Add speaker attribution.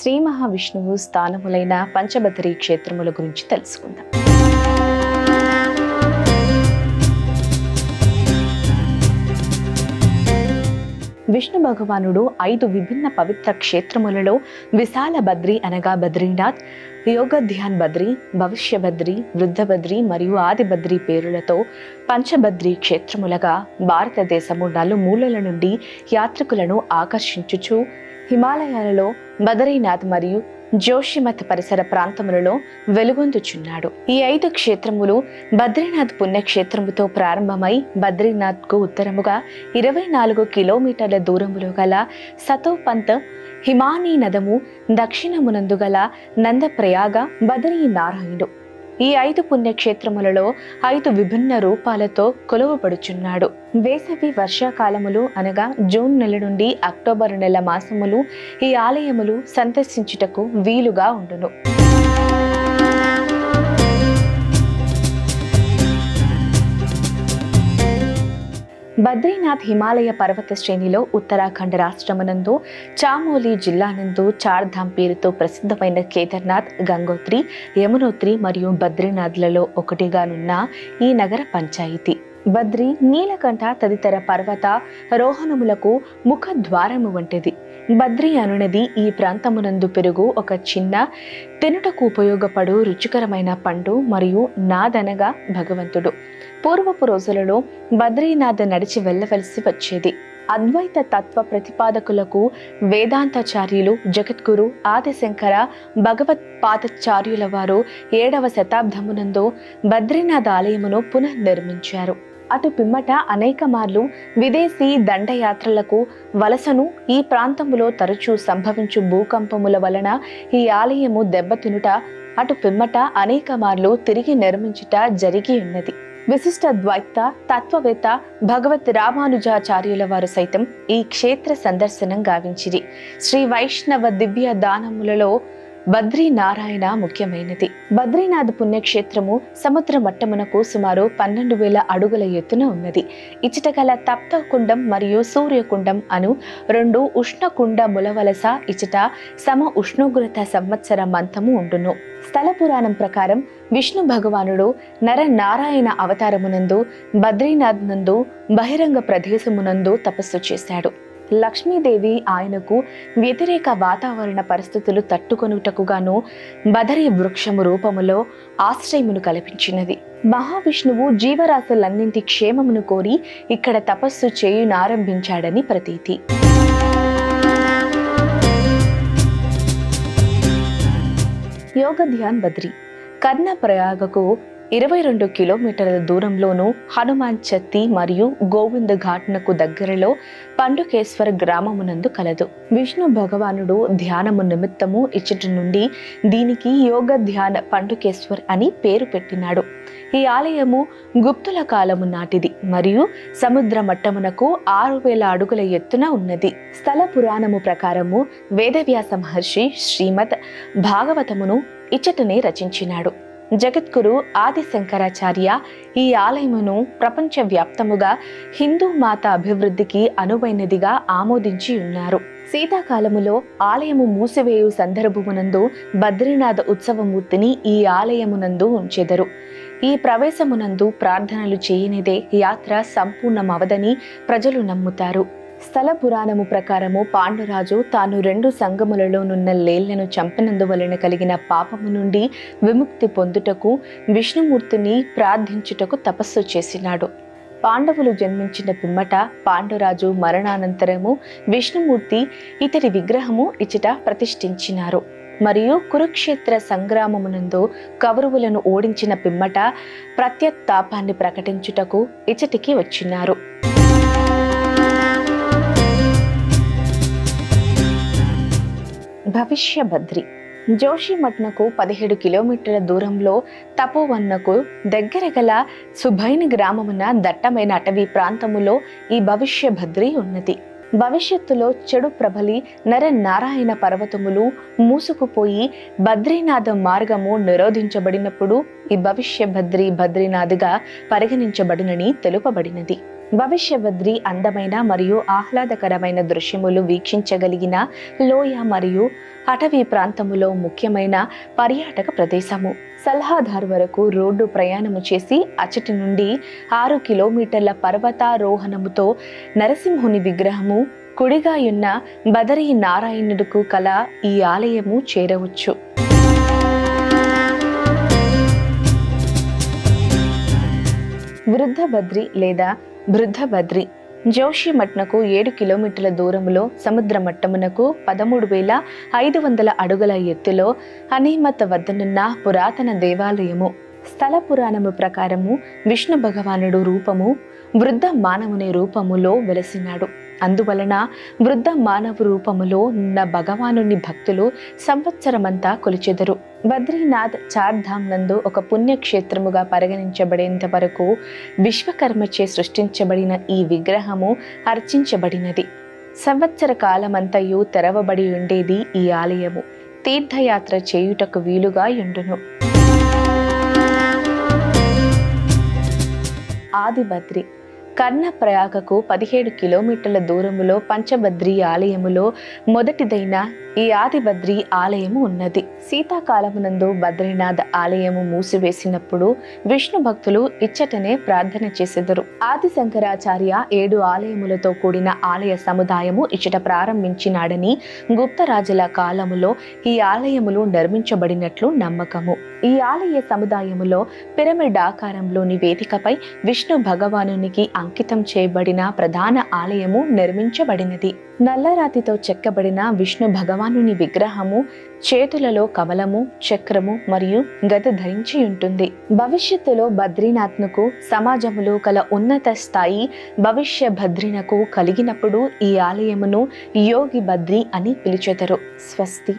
Speaker 1: శ్రీ మహావిష్ణువు స్థానములైన పంచభద్రి క్షేత్రముల గురించి తెలుసుకుందాం. విష్ణు భగవానుడు ఐదు విభిన్న పవిత్ర క్షేత్రములలో విశాల బద్రి అనగా బద్రీనాథ్ యోగ ధ్యాన్ బద్రి భవిష్య బద్రి వృద్ధ బద్రి మరియు ఆది బద్రి పేరులతో పంచబద్రి క్షేత్రములుగా భారతదేశము నలుమూలల నుండి యాత్రికులను ఆకర్షించుచు హిమాలయాలలో బదరీనాథ్ మరియు జోషిమత్ పరిసర ప్రాంతములలో వెలుగొందుచున్నాడు. ఈ ఐదు క్షేత్రములు బద్రీనాథ్ పుణ్యక్షేత్రముతో ప్రారంభమై బద్రీనాథ్కు ఉత్తరముగా ఇరవై నాలుగు కిలోమీటర్ల దూరములో గల సతోపంత్ హిమానీ నదము దక్షిణమునందు గల నందప్రయాగ బద్రీ నారాయణుడు ఈ ఐదు పుణ్యక్షేత్రములలో ఐదు విభిన్న రూపాలతో కొలువబడుచున్నాడు. వేసవి వర్షాకాలములు అనగా జూన్ నెల నుండి అక్టోబర్ నెల మాసములు ఈ ఆలయములు సందర్శించుటకు వీలుగా ఉండును. బద్రీనాథ్ హిమాలయ పర్వత శ్రేణిలో ఉత్తరాఖండ్ రాష్ట్రమునందు చామోలి జిల్లానందు చార్ధామ్ పేరుతో ప్రసిద్ధమైన కేదార్నాథ్ గంగోత్రి యమునోత్రి మరియు బద్రీనాథ్లలో ఒకటిగానున్న ఈ నగర పంచాయతీ. బద్రి నీలకంఠ తదితర పర్వత రోహణములకు ముఖ ద్వారము వంటిది. బద్రి అనునది ఈ ప్రాంతమునందు పెరుగు ఒక చిన్న తినుటకు ఉపయోగపడు రుచికరమైన పండు మరియు నాదనగా భగవంతుడు. పూర్వపు రోజులలో బద్రీనాథ్ నడిచి వెళ్ళవలసి వచ్చేది. అద్వైత తత్వ ప్రతిపాదకులకు వేదాంతాచార్యులు జగద్గురు ఆదిశంకర భగవత్ పాదచార్యుల వారు ఏడవ శతాబ్దమునందు బద్రీనాథ్ ఆలయమును పునర్నిర్మించారు అటు పిమ్మట అనేక మార్లు విదేశీ దండయాత్రలకు వలసను ఈ ప్రాంతములో తరచూ సంభవించు భూకంపముల వలన ఈ ఆలయము దెబ్బతినుట అటు పిమ్మట అనేక మార్లు తిరిగి నిర్మించుట జరిగి ఉన్నది. విశిష్ట ద్వైత తత్వవేత్త భగవత్ రామానుజాచార్యుల వారు సైతం ఈ క్షేత్ర సందర్శనం గావించిరి. శ్రీ వైష్ణవ దివ్య దానములలో బద్రీ నారాయణ ముఖ్యమైనది. బద్రీనాథ్ పుణ్యక్షేత్రము సముద్ర మట్టమునకు సుమారు పన్నెండు వేల అడుగుల ఎత్తున ఉన్నది. ఇచ్చటగల తప్తకుండం తప్త కుండం మరియు సూర్యకుండం అను రెండు ఉష్ణ కుండ ములవలస ఇచ్చట సమ ఉష్ణోగ్రత సంవత్సర మంతము ఉండును. స్థల పురాణం ప్రకారం విష్ణు భగవానుడు నర నారాయణ అవతారమునందు బద్రీనాథ్ నందు బహిరంగ ప్రదేశమునందు తపస్సు చేశాడు. లక్ష్మీదేవి ఆయనకు వ్యతిరేక వాతావరణ పరిస్థితులు తట్టుకొనుటకుగాను బదరి వృక్షము రూపములో ఆశ్రయమును కల్పించినది. మహావిష్ణువు జీవరాశులన్నింటి క్షేమమును కోరి ఇక్కడ తపస్సు చేయునారంభించాడని ప్రతీతి. యోగ ధ్యాన్ బద్రి. కర్ణ ప్రయాగకు ఇరవై రెండు కిలోమీటర్ల దూరంలోనూ హనుమాన్ చత్తి మరియు గోవింద ఘాట్నకు దగ్గరలో పండుకేశ్వర గ్రామమునందు కలదు. విష్ణు భగవానుడు ధ్యానము నిమిత్తము ఇచ్చటి నుండి దీనికి యోగ ధ్యాన పండుకేశ్వర్ అని పేరు పెట్టినాడు. ఈ ఆలయము గుప్తుల కాలము నాటిది మరియు సముద్ర మట్టమునకు ఆరు వేల అడుగుల ఎత్తున ఉన్నది. స్థల పురాణము ప్రకారము వేదవ్యాస మహర్షి శ్రీమద్ భాగవతమును ఇచ్చటనే రచించినాడు. జగద్గురు ఆది శంకరాచార్య ఈ ఆలయమును ప్రపంచవ్యాప్తముగా హిందూ మాత అభివృద్ధికి అనువైనదిగా ఆమోదించి ఉన్నారు. శీతాకాలములో ఆలయము మూసివేయు సందర్భమునందు బద్రీనాథ ఉత్సవమూర్తిని ఈ ఆలయమునందు ఉంచెదరు. ఈ ప్రవేశమునందు ప్రార్థనలు చేయనిదే యాత్ర సంపూర్ణమవదని ప్రజలు నమ్ముతారు. స్థల పురాణము ప్రకారము పాండురాజు తాను రెండు సంగములలోనున్న లేళ్ళను చంపినందువలన కలిగిన పాపము నుండి విముక్తి పొందుటకు విష్ణుమూర్తిని ప్రార్థించుటకు తపస్సు చేసినాడు. పాండవులు జన్మించిన పిమ్మట పాండురాజు మరణానంతరము విష్ణుమూర్తి ఇతడి విగ్రహము ఇచట ప్రతిష్ఠించినారు. మరియు కురుక్షేత్ర సంగ్రామమునందు కౌరవులను ఓడించిన పిమ్మట ప్రత్యత్తాపాన్ని ప్రకటించుటకు ఇచటికి వచ్చినారు. భవిష్య బద్రి జోషిమట్నకు పదిహేడు కిలోమీటర్ల దూరంలో తపోవన్నకు దగ్గర గల సుభైని గ్రామమున దట్టమైన అటవీ ప్రాంతములో ఈ భవిష్య భద్రి ఉన్నది. భవిష్యత్తులో చెడు ప్రబలి నర నారాయణ పర్వతములు మూసుకుపోయి బద్రీనాథ మార్గము నిరోధించబడినప్పుడు ఈ భవిష్య భద్రి బద్రీనాథ్గా పరిగణించబడినని తెలుపబడినది. భవిష్య బద్రి అందమైన మరియు ఆహ్లాదకరమైన దృశ్యములు వీక్షించగలిగిన లోయ మరియు అటవీ ప్రాంతములో ముఖ్యమైన పర్యాటక ప్రదేశము. సలహాదార్ వరకు రోడ్డు ప్రయాణము చేసి అచటి నుండి ఆరు కిలోమీటర్ల పర్వతారోహణముతో నరసింహుని విగ్రహము కుడిగాయున్న బదరీ నారాయణుడుకు కల ఈ ఆలయము చేరవచ్చు. వృద్ధ బద్రి లేదా బృద్ధ బద్రి. జోషిమట్నకు ఏడు కిలోమీటర్ల దూరములో సముద్ర మట్టమునకు పదమూడు వేల ఐదు వందల అడుగుల ఎత్తులో హనీమత వద్దనున్న పురాతన దేవాలయము. స్థల పురాణము ప్రకారము విష్ణు భగవానుడు రూపము వృద్ధ మానవుని రూపములో వెలసినాడు. అందువలన వృద్ధ మానవ రూపములో ఉన్న భగవానుని భక్తులు సంవత్సరమంతా కొలిచెదరు. బద్రీనాథ్ చార్ధామ్ నందు ఒక పుణ్యక్షేత్రముగా పరిగణించబడేంత వరకు విశ్వకర్మచే సృష్టించబడిన ఈ విగ్రహము అర్చించబడినది. సంవత్సర కాలమంతయు తెరవబడి ఉండేది ఈ ఆలయము. తీర్థయాత్ర చేయుటకు వీలుగా ఉండును ఆదిబద్రి కర్ణప్రయాగకు పదిహేడు కిలోమీటర్ల దూరములో పంచబద్రి ఆలయములో మొదటిదైన ఈ ఆదిబద్రి ఆలయము ఉన్నది. శీతాకాలమునందు బద్రీనాథ్ ఆలయము మూసివేసినప్పుడు విష్ణు భక్తులు ఇచ్చటనే ప్రార్థన చేసెదరు. ఆది శంకరాచార్య ఏడు ఆలయములతో కూడిన ఆలయ సముదాయము ఇచ్చట ప్రారంభించినాడని గుప్తరాజుల కాలములో ఈ ఆలయములు నిర్మించబడినట్లు నమ్మకము. ఈ ఆలయ సముదాయములో పిరమిడ్ ఆకారంలోని వేదికపై విష్ణు భగవానునికి అంకితం చేయబడిన ప్రధాన ఆలయము నిర్మించబడినది. నల్లరాతితో చెక్కబడిన విష్ణు భగవానుని విగ్రహము చేతులలో కమలము చక్రము మరియు గద ధరించి ఉంటుంది. భవిష్యత్తులో బద్రీనాథ్నుకు సమాజములో కల ఉన్నత స్థాయి భవిష్య భద్రినకు కలిగినప్పుడు ఈ ఆలయమును యోగి బద్రి అని పిలిచెదరు. స్వస్తి.